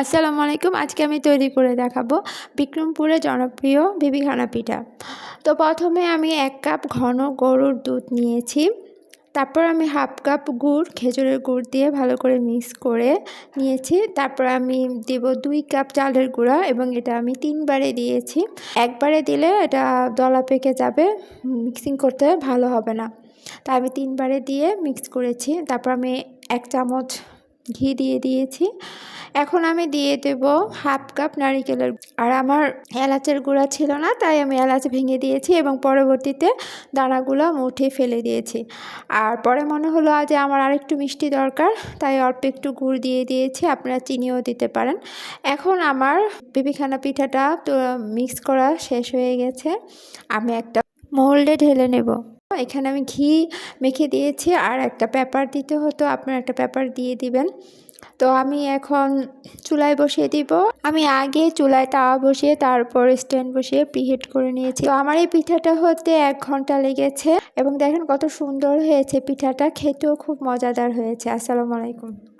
আসসালামু আলাইকুম আজকে আমি তৈরি করে দেখাবো বিক্রমপুরের জনপ্রিয় বিবিখানা পিঠা তো প্রথমে আমি এক কাপ ঘন গরুর দুধ নিয়েছি। তারপর আমি হাফ কাপ গুড়, খেজুরের গুড় দিয়ে ভালো করে মিক্স করে নিয়েছি। তারপর আমি দেব দুই কাপ চালের গুঁড়া এবং এটা আমি তিনবারে দিয়েছি। একবারে দিলে এটা দলা পেকে যাবে, মিক্সিং করতে ভালো হবে না। তা আমি তিনবারে দিয়ে মিক্স করেছি। তারপর আমি এক চামচ ঘি দিয়ে দিয়েছি। এখন আমি দিয়ে দেব হাফ কাপ নারিকেলের আর আমার এলাচের গুঁড়া ছিল না, তাই আমি এলাচ ভেঙে দিয়েছি এবং পরবর্তীতে দানাগুলো মুঠে ফেলে দিয়েছি। আর পরে মনে হলো যে আমার আরেকটু মিষ্টি দরকার, তাই অল্প একটু গুড় দিয়ে দিয়েছি, আপনারা চিনিও দিতে পারেন। এখন আমার বিবিখানা পিঠাটা মিক্স করা শেষ হয়ে গেছে। আমি একটা মোল্ডে ঢেলে নেব। এখানে আমি ঘি মেখে দিয়েছি আর একটা পেপার দিতে হতো, আপনার একটা পেপার দিয়ে দিবেন। তো আমি এখন চুলায় বসিয়ে দিব। আমি আগে চুলায় তাওয়া বসিয়ে, তারপর স্ট্যান্ড বসিয়ে প্রিহিট করে নিয়েছি। তো আমার এই পিঠাটা হতে এক ঘণ্টা লেগেছে এবং দেখেন কত সুন্দর হয়েছে পিঠাটা, খেতেও খুব মজাদার হয়েছে। আসসালামু আলাইকুম।